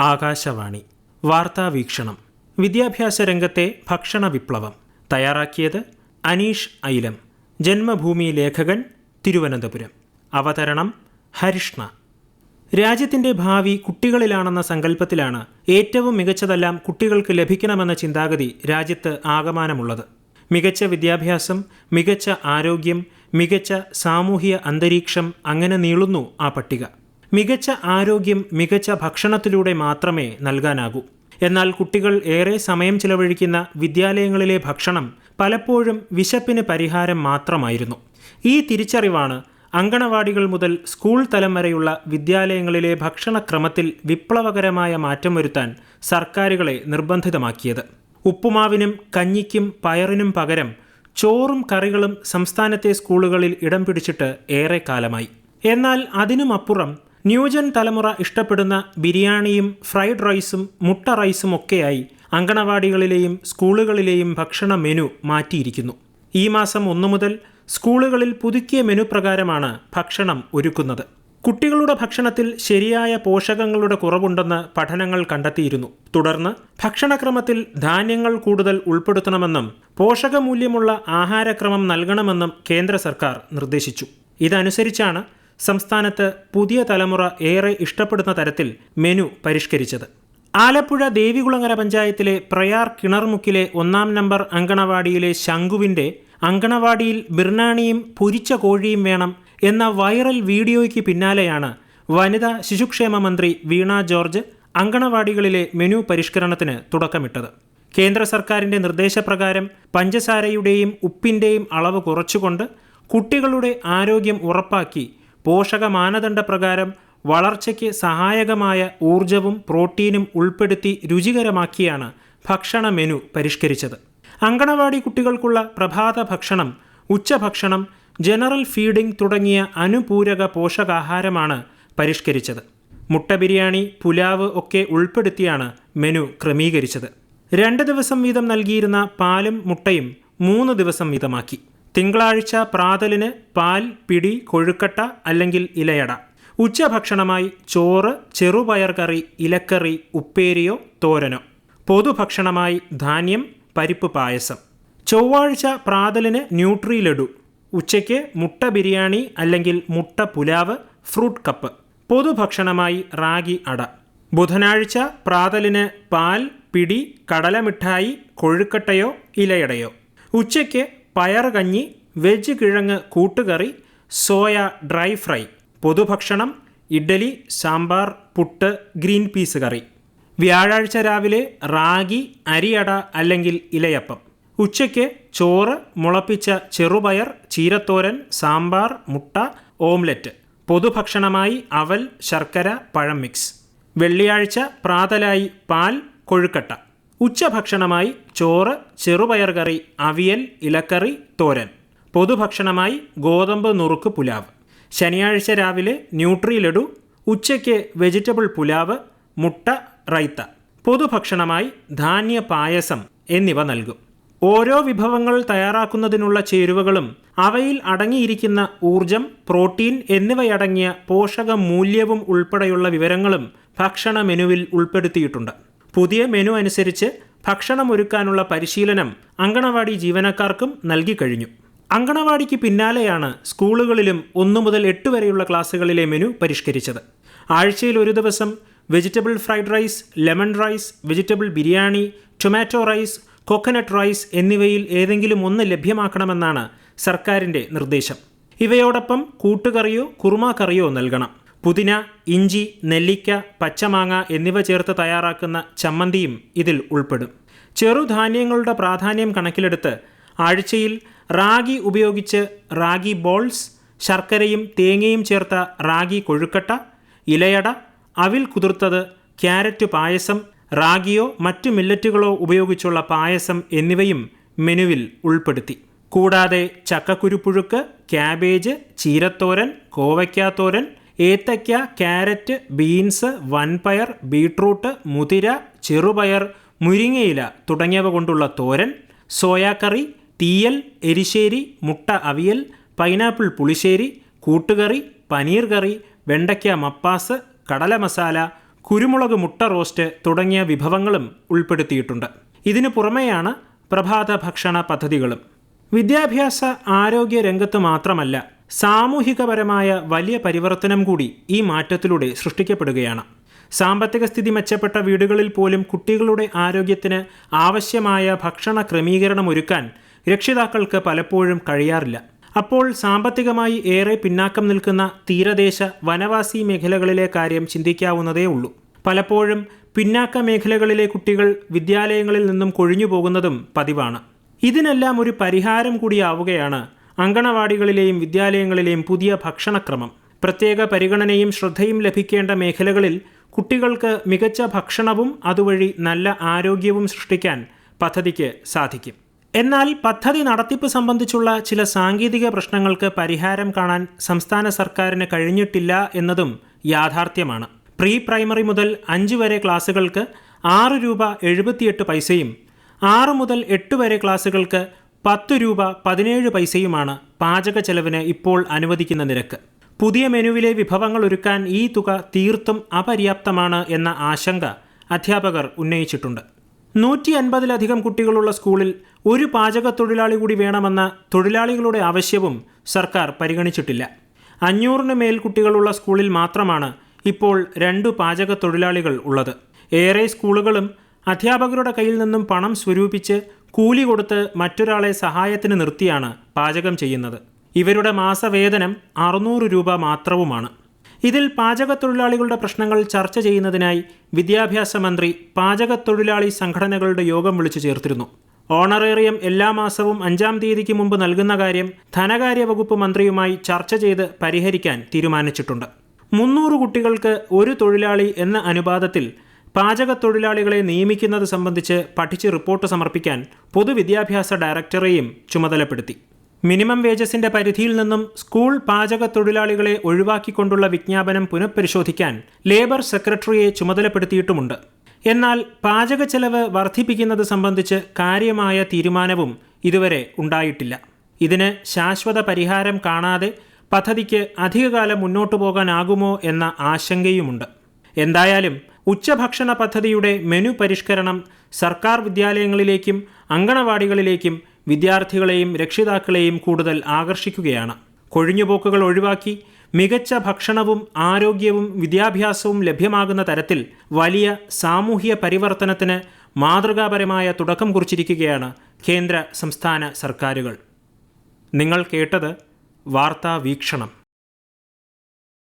ആകാശവാണി. വാർത്താ വീക്ഷണം. വിദ്യാഭ്യാസ രംഗത്തെ ഭക്ഷണ വിപ്ലവം. തയ്യാറാക്കിയത് അനീഷ് ഐലം. ജന്മഭൂമി ലേഖകൻ തിരുവനന്തപുരം. അവതരണം ഹരിഷ്ണ. രാജ്യത്തിന്റെ ഭാവി കുട്ടികളിലാണെന്ന സങ്കല്പത്തിലാണ് ഏറ്റവും മികച്ചതെല്ലാം കുട്ടികൾക്ക് ലഭിക്കണമെന്ന ചിന്താഗതി രാജ്യത്ത് ആകമാനമുള്ളത്. മികച്ച വിദ്യാഭ്യാസം മികച്ച ആരോഗ്യം മികച്ച സാമൂഹിക അന്തരീക്ഷം അങ്ങനെ നീളുന്നു ആ പട്ടിക. മികച്ച ആരോഗ്യം മികച്ച ഭക്ഷണത്തിലൂടെ മാത്രമേ നൽകാനാകൂ. എന്നാൽ കുട്ടികൾ ഏറെ സമയം ചിലവഴിക്കുന്ന വിദ്യാലയങ്ങളിലെ ഭക്ഷണം പലപ്പോഴും വിശപ്പിന് പരിഹാരം മാത്രമായിരുന്നു. ഈ തിരിച്ചറിവാണ് അങ്കണവാടികൾ മുതൽ സ്കൂൾ തലം വരെയുള്ള വിദ്യാലയങ്ങളിലെ ഭക്ഷണക്രമത്തിൽ വിപ്ലവകരമായ മാറ്റം വരുത്താൻ സർക്കാരുകളെ നിർബന്ധിതമാക്കിയത്. ഉപ്പുമാവിനും കഞ്ഞിക്കും പയറിനും പകരം ചോറും കറികളും സംസ്ഥാനത്തെ സ്കൂളുകളിൽ ഇടം പിടിച്ചിട്ട് ഏറെ കാലമായി എന്നാൽ അതിനുമപ്പുറം ന്യൂജൻ തലമുറ ഇഷ്ടപ്പെടുന്ന ബിരിയാണിയും ഫ്രൈഡ് റൈസും മുട്ട റൈസും ഒക്കെയായി അങ്കണവാടികളിലെയും സ്കൂളുകളിലെയും ഭക്ഷണ മെനു മാറ്റിയിരിക്കുന്നു. ഈ മാസം ഒന്നു മുതൽ സ്കൂളുകളിൽ പുതുക്കിയ മെനു പ്രകാരമാണ് ഭക്ഷണം ഒരുക്കുന്നത്. കുട്ടികളുടെ ഭക്ഷണത്തിൽ ശരിയായ പോഷകങ്ങളുടെ കുറവുണ്ടെന്ന് പഠനങ്ങൾ കണ്ടെത്തിയിരുന്നു. തുടർന്ന് ഭക്ഷണക്രമത്തിൽ ധാന്യങ്ങൾ കൂടുതൽ ഉൾപ്പെടുത്തണമെന്നും പോഷകമൂല്യമുള്ള ആഹാരക്രമം നൽകണമെന്നും കേന്ദ്ര സർക്കാർ നിർദ്ദേശിച്ചു. ഇതനുസരിച്ചാണ് സംസ്ഥാനത്ത് പുതിയ തലമുറ ഏറെ ഇഷ്ടപ്പെടുന്ന തരത്തിൽ മെനു പരിഷ്കരിച്ചത്. ആലപ്പുഴ ദേവികുളങ്ങര പഞ്ചായത്തിലെ പ്രയാർ കിണർമുക്കിലെ ഒന്നാം നമ്പർ അങ്കണവാടിയിലെ ശംഖുവിന്റെ അങ്കണവാടിയിൽ ബിർണാണിയും പൊരിച്ച കോഴിയും വേണം എന്ന വൈറൽ വീഡിയോയ്ക്ക് പിന്നാലെയാണ് വനിതാ ശിശുക്ഷേമ മന്ത്രി വീണ ജോർജ് അങ്കണവാടികളിലെ മെനു പരിഷ്കരണത്തിന് തുടക്കമിട്ടത്. കേന്ദ്ര സർക്കാരിന്റെ നിർദ്ദേശപ്രകാരം പഞ്ചസാരയുടെയും ഉപ്പിന്റെയും അളവ് കുറച്ചുകൊണ്ട് കുട്ടികളുടെ ആരോഗ്യം ഉറപ്പാക്കി പോഷക മാനദണ്ഡപ്രകാരം വളർച്ചയ്ക്ക് സഹായകമായ ഊർജവും പ്രോട്ടീനും ഉൾപ്പെടുത്തി രുചികരമാക്കിയാണ് ഭക്ഷണ മെനു പരിഷ്കരിച്ചത്. അങ്കണവാടി കുട്ടികൾക്കുള്ള പ്രഭാത ഭക്ഷണം ഉച്ചഭക്ഷണം ജനറൽ ഫീഡിംഗ് തുടങ്ങിയ അനുപൂരക പോഷകാഹാരമാണ് പരിഷ്കരിച്ചത്. മുട്ട ബിരിയാണി പുലാവ് ഒക്കെ ഉൾപ്പെടുത്തിയാണ് മെനു ക്രമീകരിച്ചത്. രണ്ട് ദിവസം വീതം നൽകിയിരുന്ന പാലും മുട്ടയും മൂന്ന് ദിവസം വീതമാക്കി. തിങ്കളാഴ്ച പ്രാതലിന് പാൽ പിടി കൊഴുക്കട്ട അല്ലെങ്കിൽ ഇലയട. ഉച്ചഭക്ഷണമായി ചോറ് ചെറുപയർ കറി ഇലക്കറി ഉപ്പേരിയോ തോരനോ. പൊതുഭക്ഷണമായി ധാന്യം പരിപ്പ് പായസം. ചൊവ്വാഴ്ച പ്രാതലിന് ന്യൂട്രി ലഡു. ഉച്ചയ്ക്ക് മുട്ട ബിരിയാണി അല്ലെങ്കിൽ മുട്ട പുലാവ് ഫ്രൂട്ട് കപ്പ്. പൊതുഭക്ഷണമായി റാഗി അട. ബുധനാഴ്ച പ്രാതലിന് പാൽ പിടി കടലമിഠായി കൊഴുക്കട്ടയോ ഇലയടയോ. ഉച്ചയ്ക്ക് പയറുകഞ്ഞി വെജ് കിഴങ്ങ് കൂട്ടുകറി soya dry fry പൊതുഭക്ഷണം idli sambar puttu green peas curry. വ്യാഴാഴ്ച രാവിലെ റാഗി അരിയട അല്ലെങ്കിൽ ഇലയപ്പം. ഉച്ചയ്ക്ക് ചോറ് മുളപ്പിച്ച ചെറുപയർ ചീരത്തോരൻ സാമ്പാർ മുട്ട ഓംലെറ്റ്. പൊതുഭക്ഷണമായി അവൽ ശർക്കര പഴം മിക്സ്. വെള്ളിയാഴ്ച പ്രാതലായി പാൽ കൊഴുക്കട്ട. ഉച്ചഭക്ഷണമായി ചോറ് ചെറുപയർ കറി അവിയൽ ഇലക്കറി തോരൻ. പൊതുഭക്ഷണമായി ഗോതമ്പ് നുറുക്ക് പുലാവ്. ശനിയാഴ്ച രാവിലെ ന്യൂട്രി ലഡു ഉച്ചയ്ക്ക് വെജിറ്റബിൾ പുലാവ് മുട്ട റൈത്ത. പൊതുഭക്ഷണമായി ധാന്യ പായസം എന്നിവ നൽകും. ഓരോ വിഭവങ്ങൾ തയ്യാറാക്കുന്നതിനുള്ള ചേരുവകളും അവയിൽ അടങ്ങിയിരിക്കുന്ന ഊർജം പ്രോട്ടീൻ എന്നിവയടങ്ങിയ പോഷക മൂല്യവും ഉൾപ്പെടെയുള്ള വിവരങ്ങളും ഭക്ഷണ മെനുവിൽ ഉൾപ്പെടുത്തിയിട്ടുണ്ട്. പുതിയ മെനു അനുസരിച്ച് ഭക്ഷണം ഒരുക്കാനുള്ള പരിശീലനം അങ്കണവാടി ജീവനക്കാർക്കും നൽകിക്കഴിഞ്ഞു അങ്കണവാടിക്ക് പിന്നാലെയാണ് സ്കൂളുകളിലും ഒന്നു മുതൽ എട്ട് വരെയുള്ള ക്ലാസ്സുകളിലെ മെനു പരിഷ്കരിച്ചത്. ആഴ്ചയിൽ ഒരു ദിവസം vegetable fried rice lemon rice vegetable biryani tomato rice coconut rice എന്നിവയിൽ ഏതെങ്കിലും ഒന്ന് ലഭ്യമാക്കണമെന്നാണ് സർക്കാരിന്റെ നിർദ്ദേശം. ഇവയോടൊപ്പം കൂട്ടുകറിയോ കുറുമാക്കറിയോ കറിയോ നൽകണം. പുതിന ഇഞ്ചി നെല്ലിക്ക പച്ചമാങ്ങ എന്നിവ ചേർത്ത് തയ്യാറാക്കുന്ന ചമ്മന്തിയും ഇതിൽ ഉൾപ്പെടും. ചെറുധാന്യങ്ങളുടെ പ്രാധാന്യം കണക്കിലെടുത്ത് ആഴ്ചയിൽ റാഗി ഉപയോഗിച്ച് റാഗി ബോൾസ് ശർക്കരയും തേങ്ങയും ചേർത്ത റാഗി കൊഴുക്കട്ട ഇലയട അവിൽ കുതിർത്തത് ക്യാരറ്റ് പായസം റാഗിയോ മറ്റു മില്ലറ്റുകളോ ഉപയോഗിച്ചുള്ള പായസം എന്നിവയും മെനുവിൽ ഉൾപ്പെടുത്തി. കൂടാതെ ചക്കക്കുരുപ്പുഴുക്ക് ക്യാബേജ് ചീരത്തോരൻ കോവയ്ക്കാത്തോരൻ ഏത്തയ്ക്ക ക്യാരറ്റ് ബീൻസ് വൻപയർ ബീട്രൂട്ട് മുതിര ചെറുപയർ മുരിങ്ങയില തുടങ്ങിയവ കൊണ്ടുള്ള തോരൻ സോയാക്കറി തീയൽ എരിശ്ശേരി മുട്ട അവിയൽ പൈനാപ്പിൾ പുളിശ്ശേരി കൂട്ടുകറി പനീർ കറി വെണ്ടയ്ക്ക മപ്പാസ് കടല മസാല കുരുമുളക് മുട്ട റോസ്റ്റ് തുടങ്ങിയ വിഭവങ്ങളും ഉൾപ്പെടുത്തിയിട്ടുണ്ട്. ഇതിനു പുറമെയാണ് പ്രഭാത ഭക്ഷണ പദ്ധതികളും. വിദ്യാഭ്യാസ ആരോഗ്യ രംഗത്ത് മാത്രമല്ല സാമൂഹികപരമായ വലിയ പരിവർത്തനം കൂടി ഈ മാറ്റത്തിലൂടെ സൃഷ്ടിക്കപ്പെടുകയാണ്. സാമ്പത്തിക സ്ഥിതി മെച്ചപ്പെട്ട വീടുകളിൽ പോലും കുട്ടികളുടെ ആരോഗ്യത്തിന് ആവശ്യമായ ഭക്ഷണ ക്രമീകരണം ഒരുക്കാൻ രക്ഷിതാക്കൾക്ക് പലപ്പോഴും കഴിയാറില്ല. അപ്പോൾ സാമ്പത്തികമായി ഏറെ പിന്നാക്കം നിൽക്കുന്ന തീരദേശ വനവാസി മേഖലകളിലെ കാര്യം ചിന്തിക്കാവുന്നതേ ഉള്ളൂ. പലപ്പോഴും പിന്നാക്ക മേഖലകളിലെ കുട്ടികൾ വിദ്യാലയങ്ങളിൽ നിന്നും കൊഴിഞ്ഞു പോകുന്നതും പതിവാണ്. ഇതിനെല്ലാം ഒരു പരിഹാരം കൂടിയാവുകയാണ് അങ്കണവാടികളിലെയും വിദ്യാലയങ്ങളിലെയും പുതിയ ഭക്ഷണക്രമം. പ്രത്യേക പരിഗണനയും ശ്രദ്ധയും ലഭിക്കേണ്ട മേഖലകളിൽ കുട്ടികൾക്ക് മികച്ച ഭക്ഷണവും അതുവഴി നല്ല ആരോഗ്യവും സൃഷ്ടിക്കാൻ പദ്ധതിക്ക് സാധിക്കും. എന്നാൽ പദ്ധതി നടത്തിപ്പ് സംബന്ധിച്ചുള്ള ചില സാങ്കേതിക പ്രശ്നങ്ങൾക്ക് പരിഹാരം കാണാൻ സംസ്ഥാന സർക്കാരിന് കഴിഞ്ഞിട്ടില്ല എന്നതും യാഥാർത്ഥ്യമാണ്. പ്രീ പ്രൈമറി മുതൽ അഞ്ച് വരെ ക്ലാസുകൾക്ക് ആറ് രൂപ എഴുപത്തിയെട്ട് പൈസയും ആറ് മുതൽ എട്ട് വരെ ക്ലാസുകൾക്ക് പത്ത് രൂപ പതിനേഴ് പൈസയുമാണ് പാചക ചെലവിന് ഇപ്പോൾ അനുവദിക്കുന്ന നിരക്ക്. പുതിയ മെനുവിലെ വിഭവങ്ങൾ ഒരുക്കാൻ ഈ തുക തീർത്തും അപര്യാപ്തമാണ് എന്ന ആശങ്ക അധ്യാപകർ ഉന്നയിച്ചിട്ടുണ്ട്. നൂറ്റി അൻപതിലധികം കുട്ടികളുള്ള സ്കൂളിൽ ഒരു പാചക തൊഴിലാളി കൂടി വേണമെന്ന തൊഴിലാളികളുടെ ആവശ്യവും സർക്കാർ പരിഗണിച്ചിട്ടില്ല. അഞ്ഞൂറിന് മേൽ കുട്ടികളുള്ള സ്കൂളിൽ മാത്രമാണ് ഇപ്പോൾ രണ്ടു പാചക തൊഴിലാളികൾ ഉള്ളത്. ഏറെ സ്കൂളുകളും അധ്യാപകരുടെ കയ്യിൽ നിന്നും പണം സ്വരൂപിച്ച് കൂലി കൊടുത്ത് മറ്റൊരാളെ സഹായത്തിന് നിർത്തിയാണ് പാചകം ചെയ്യുന്നത്. ഇവരുടെ മാസവേതനം അറുന്നൂറ് രൂപ മാത്രവുമാണ്. ഇതിൽ പാചകത്തൊഴിലാളികളുടെ പ്രശ്നങ്ങൾ ചർച്ച ചെയ്യുന്നതിനായി വിദ്യാഭ്യാസ മന്ത്രി പാചകത്തൊഴിലാളി സംഘടനകളുടെ യോഗം വിളിച്ചു ചേർത്തിരുന്നു. ഓണറേറിയം എല്ലാ മാസവും അഞ്ചാം തീയതിക്ക് മുമ്പ് നൽകുന്ന കാര്യം ധനകാര്യ വകുപ്പ് മന്ത്രിയുമായി ചർച്ച ചെയ്ത് പരിഹരിക്കാൻ തീരുമാനിച്ചിട്ടുണ്ട്. മുന്നൂറ് കുട്ടികൾക്ക് ഒരു തൊഴിലാളി എന്ന അനുപാതത്തിൽ പാചകത്തൊഴിലാളികളെ നിയമിക്കുന്നത് സംബന്ധിച്ച് പഠിച്ച് റിപ്പോർട്ട് സമർപ്പിക്കാൻ പൊതുവിദ്യാഭ്യാസ ഡയറക്ടറെയും ചുമതലപ്പെടുത്തി. മിനിമം വേജസിന്റെ പരിധിയിൽ നിന്നും സ്കൂൾ പാചക തൊഴിലാളികളെ ഒഴിവാക്കിക്കൊണ്ടുള്ള വിജ്ഞാപനം പുനഃപരിശോധിക്കാൻ ലേബർ സെക്രട്ടറിയെ ചുമതലപ്പെടുത്തിയിട്ടുമുണ്ട്. എന്നാൽ പാചക ചെലവ് വർദ്ധിപ്പിക്കുന്നത് സംബന്ധിച്ച് കാര്യമായ തീരുമാനവും ഇതുവരെ ഉണ്ടായിട്ടില്ല. ഇതിന് ശാശ്വത പരിഹാരം കാണാതെ പദ്ധതിക്ക് അധികകാലം മുന്നോട്ടു പോകാനാകുമോ എന്ന ആശങ്കയുമുണ്ട്. എന്തായാലും ഉച്ചഭക്ഷണ പദ്ധതിയുടെ മെനു പരിഷ്കരണം സർക്കാർ വിദ്യാലയങ്ങളിലേക്കും അങ്കണവാടികളിലേക്കും വിദ്യാർത്ഥികളെയും രക്ഷിതാക്കളെയും കൂടുതൽ ആകർഷിക്കുകയാണ്. കൊഴിഞ്ഞുപോക്കുകൾ ഒഴിവാക്കി മികച്ച ഭക്ഷണവും ആരോഗ്യവും വിദ്യാഭ്യാസവും ലഭ്യമാകുന്ന തരത്തിൽ വലിയ സാമൂഹ്യ പരിവർത്തനത്തിന് മാതൃകാപരമായ തുടക്കം കുറിച്ചിരിക്കുകയാണ് കേന്ദ്ര സംസ്ഥാന സർക്കാരുകൾ. നിങ്ങൾ കേട്ടത് വാർത്താ വീക്ഷണം.